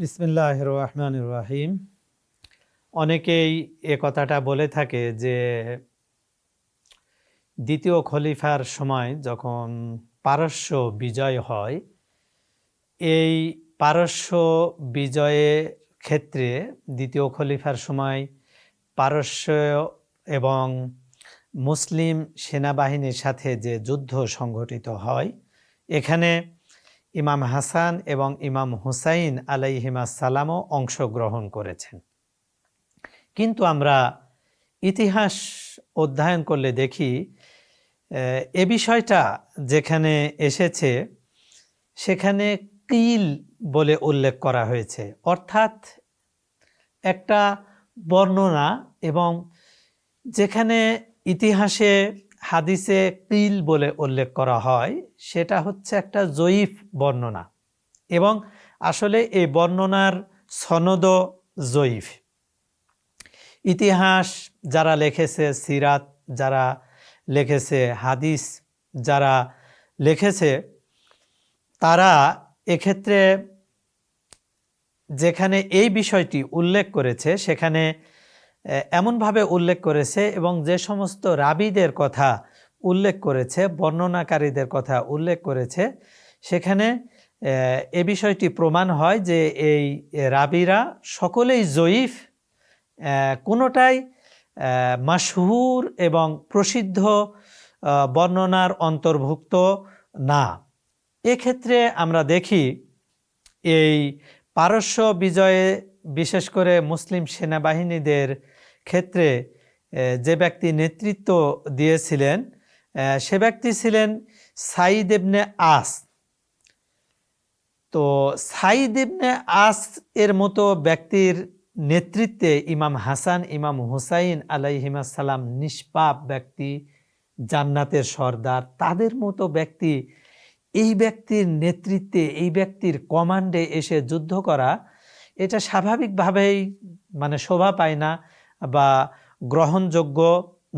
বিসমিল্লাহ রহমান রাহিম অনেকেই এ কথাটা বলে থাকে যে, দ্বিতীয় খলিফার সময় যখন পারস্য বিজয় হয়, এই পারস্য বিজয়ে ক্ষেত্রে দ্বিতীয় খলিফার সময় পারস্য এবং মুসলিম সেনাবাহিনীর সাথে যে যুদ্ধ সংঘটিত হয়, এখানে ইমাম হাসান এবং ইমাম হুসাইন আলাইহিমা সালামও অংশগ্রহণ করেছেন। কিন্তু আমরা ইতিহাস অধ্যয়ন করলে দেখি, এ বিষয়টা যেখানে এসেছে, সেখানে কিল বলে উল্লেখ করা হয়েছে। অর্থাৎ একটা বর্ণনা এবং যেখানে ইতিহাসে হাদিসে কিল বলে উল্লেখ করা হয়, সেটা হচ্ছে একটা জয়ীফ বর্ণনা এবং আসলে এই বর্ণনার সনদ জয়ীফ। ইতিহাস যারা লিখেছে, সিরাত যারা লিখেছে, হাদিস যারা লিখেছে, তারা এক্ষেত্রে যেখানে এই বিষয়টি উল্লেখ করেছে, সেখানে এমনভাবে উল্লেখ করেছে এবং যে সমস্ত রাবিদের কথা উল্লেখ করেছে, বর্ণনাকারীদের কথা উল্লেখ করেছে, সেখানে, এ বিষয়টি প্রমাণ হয় যে এই রাবিরা সকলেই জয়ীফ কোনোটাই মাসহুর এবং প্রসিদ্ধ বর্ণনার অন্তর্ভুক্ত না। এক্ষেত্রে আমরা দেখি, এই পারস্য বিজয়ে বিশেষ করে মুসলিম সেনাবাহিনীদের ক্ষেত্রে যে ব্যক্তি নেতৃত্ব দিয়েছিলেন সে ব্যক্তি ছিলেন সাইদ ইবনে আস। তো সাইদ ইবনে আস এর মতো ব্যক্তির নেতৃত্বে ইমাম হাসান, ইমাম হুসাইন সালাম নিষ্পাপ ব্যক্তি, জান্নাতের সর্দার, তাদের মতো ব্যক্তি, এই ব্যক্তির নেতৃত্বে, এই ব্যক্তির কমান্ডে এসে যুদ্ধ করা এটা স্বাভাবিকভাবেই মানে শোভা পায় না বা গ্রহণযোগ্য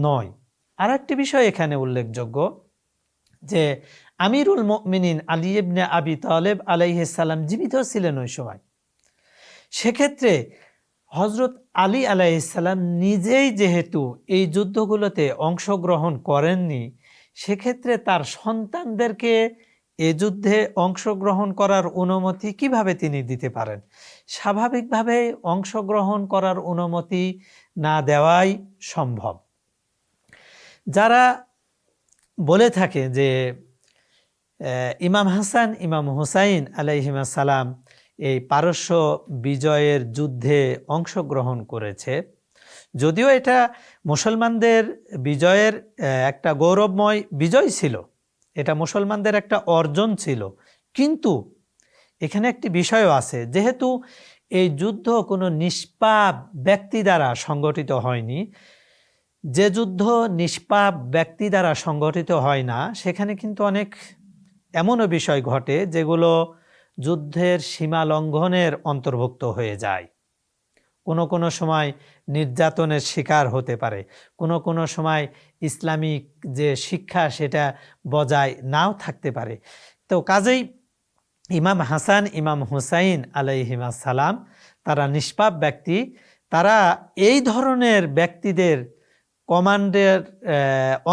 নয়। আর একটি বিষয় এখানে উল্লেখযোগ্য যে আমিরুল মিনিন আলী ইবনে আবি তালেব আলাইসাল্লাম জীবিত ছিলেন ওই সময়। সেক্ষেত্রে হজরত আলী আলাইসাল্লাম নিজেই যেহেতু এই যুদ্ধগুলোতে অংশগ্রহণ করেননি, সেক্ষেত্রে তার সন্তানদেরকে এ যুদ্ধে অংশগ্রহণ করার অনুমতি কীভাবে তিনি দিতে পারেন? স্বাভাবিকভাবে অংশগ্রহণ করার অনুমতি না দেওয়াই সম্ভব। যারা বলে থাকে যে ইমাম হাসান, ইমাম হুসাইন আলাইহিমা সালাম এই পারস্য বিজয়ের যুদ্ধে অংশগ্রহণ করেছে, যদিও এটা মুসলমানদের বিজয়ের একটা গৌরবময় বিজয় ছিল। এটা মুসলমানদের একটা অর্জন ছিল। কিন্তু এখানে একটি বিষয়ও আছে, যেহেতু এই যুদ্ধ কোনো নিষ্পাপ ব্যক্তি দ্বারা সংগঠিত হয়নি, যে যুদ্ধ নিষ্পাপ ব্যক্তি দ্বারা সংগঠিত হয় না, সেখানে কিন্তু অনেক এমনও বিষয় ঘটে যেগুলো যুদ্ধের সীমা লঙ্ঘনের অন্তর্ভুক্ত হয়ে যায়। কোনো কোনো সময় নির্যাতনের শিকার হতে পারে। কোনো কোনো সময় ইসলামিক যে শিক্ষা সেটা বজায় নাও থাকতে পারে। তো কাজেই ইমাম হাসান, ইমাম হুসাইন আলাইহিমা সালাম তারা নিষ্পাপ ব্যক্তি। তারা এই ধরনের ব্যক্তিদের কমান্ডের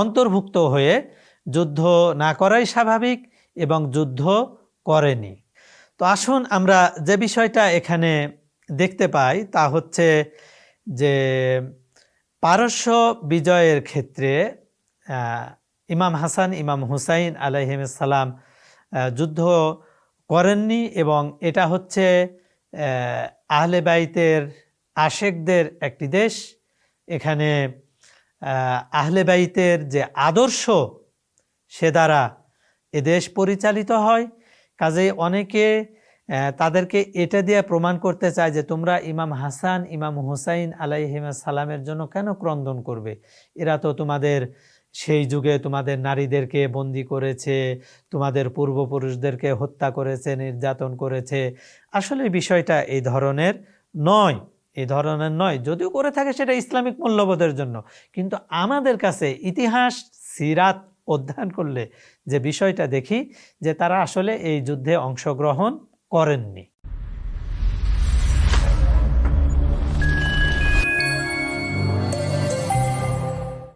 অন্তর্ভুক্ত হয়ে যুদ্ধ না করাই স্বাভাবিক এবং যুদ্ধ করেনি। তো আসুন আমরা যে বিষয়টা এখানে দেখতে পাই তা হচ্ছে যে পারস্য বিজয়ের ক্ষেত্রে ইমাম হাসান ইমাম হুসাইন আলাইহিমসালাম যুদ্ধ করেননি এবং এটা হচ্ছে আহ, আহলে বাইতের আশেকদের একটি দেশ। এখানে আহ, আহলে বাইতের যে আদর্শ সে দ্বারা এ দেশ পরিচালিত হয়। কাজেই অনেকে তাদেরকে এটা দিয়ে প্রমাণ করতে চায় যে তোমরা ইমাম হাসান, ইমাম হুসাইন আলাইহিমা সালামের জন্য কেন ক্রন্দন করবে? এরা তো তোমাদের, সেই যুগে তোমাদের নারীদেরকে বন্দি করেছে, তোমাদের পূর্বপুরুষদেরকে হত্যা করেছে, নির্যাতন করেছে। আসলে বিষয়টা এই ধরনের নয়, এই ধরনের নয়। যদিও করে থাকে সেটা ইসলামিক মূল্যবোধের জন্য। কিন্তু আমাদের কাছে ইতিহাস, সিরাত অধ্যয়ন করলে যে বিষয়টা দেখি যে তারা আসলে এই যুদ্ধে অংশগ্রহণ করেননি।